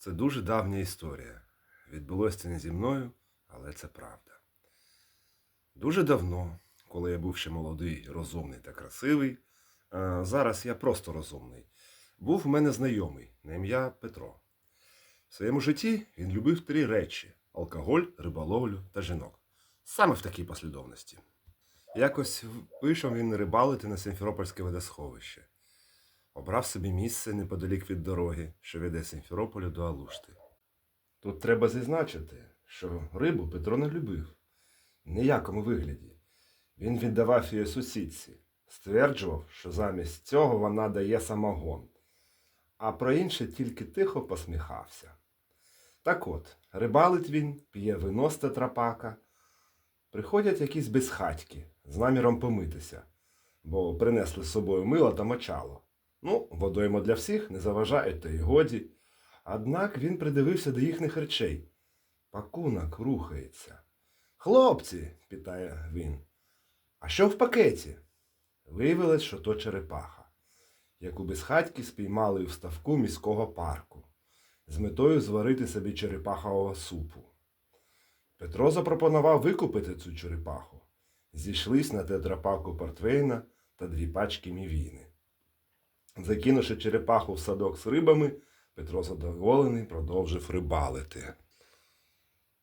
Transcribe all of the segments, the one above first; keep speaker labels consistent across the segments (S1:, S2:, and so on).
S1: Це дуже давня історія. Відбулося не зі мною, але це правда. Дуже давно, коли я був ще молодий, розумний та красивий, а зараз я просто розумний, був у мене знайомий на ім'я Петро. В своєму житті він любив три речі: алкоголь, риболовлю та жінок. Саме в такій послідовності. Якось вийшов він рибалити на Симферопольське водосховище. Обрав собі місце неподалік від дороги, що веде з Сімферополя до Алушти. Тут треба зазначити, що рибу Петро не любив. Ніякому вигляді. Він віддавав її сусідці, стверджував, що замість цього вона дає самогон, а про інше тільки тихо посміхався. Так от, рибалить він, п'є вино з тетрапака. Приходять якісь безхатьки з наміром помитися, бо принесли з собою мило та мочало. Ну, водоймо для всіх не заважають, то й годі. Однак він придивився до їхніх речей. Пакунок рухається. Хлопці, питає він, а що в пакеті? Виявилось, що то черепаха, яку безхатьки спіймали в ставку міського парку з метою зварити собі черепахового супу. Петро запропонував викупити цю черепаху. Зійшлись на тетрапаку портвейна та дві пачки мівіни. Закинувши черепаху в садок з рибами, Петро задоволений продовжив рибалити.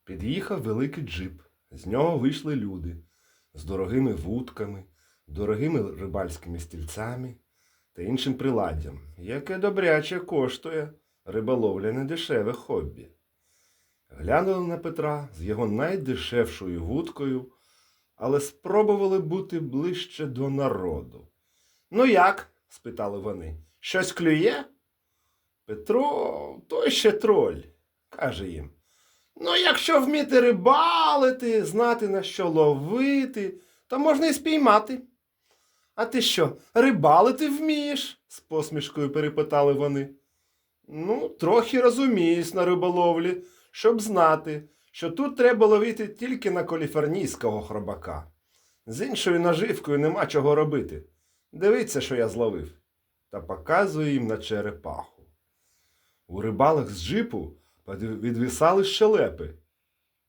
S1: Під'їхав великий джип. З нього вийшли люди з дорогими вудками, дорогими рибальськими стільцями та іншим приладдям, яке добряче коштує риболовля не дешеве хобі. Глянули на Петра з його найдешевшою вудкою, але спробували бути ближче до народу. Ну як? Спитали вони. Щось клює? Петро той ще троль, каже їм. Ну, якщо вміти рибалити, знати на що ловити, то можна і спіймати. А ти що, рибалити вмієш? з посмішкою перепитали вони. Ну, трохи розуміюсь на риболовлі, щоб знати, що тут треба ловити тільки на каліфорнійського хробака. З іншою наживкою нема чого робити. Дивіться, що я зловив. Та показує їм на черепаху. У рибалах з джипу відвисали щелепи.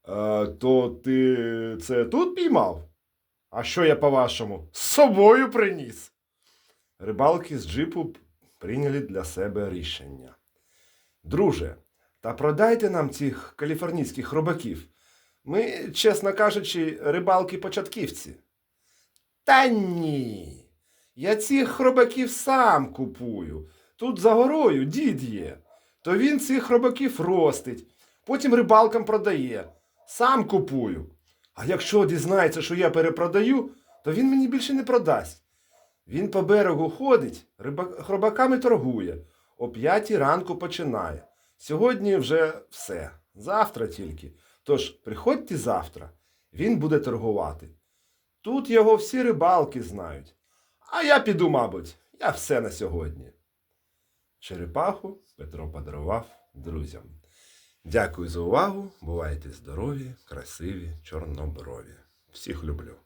S1: А, то ти це тут піймав? А що я, по-вашому, з собою приніс? Рибалки з джипу прийняли для себе рішення. Друже, та продайте нам цих каліфорнійських робаків. Ми, чесно кажучи, рибалки-початківці. Та ні. Я цих хробаків сам купую. Тут за горою дід є. То він цих хробаків ростить, потім рибалкам продає. Сам купую. А якщо дізнається, що я перепродаю, то він мені більше не продасть. Він по берегу ходить, риба- хробаками торгує. О п'ятій ранку починає. Сьогодні вже все. Завтра тільки. Тож приходьте завтра, він буде торгувати. Тут його всі рибалки знають. А я піду, мабуть, я все на сьогодні. Черепаху Петро подарував друзям. Дякую за увагу. Бувайте здорові, красиві, чорноброві. Всіх люблю.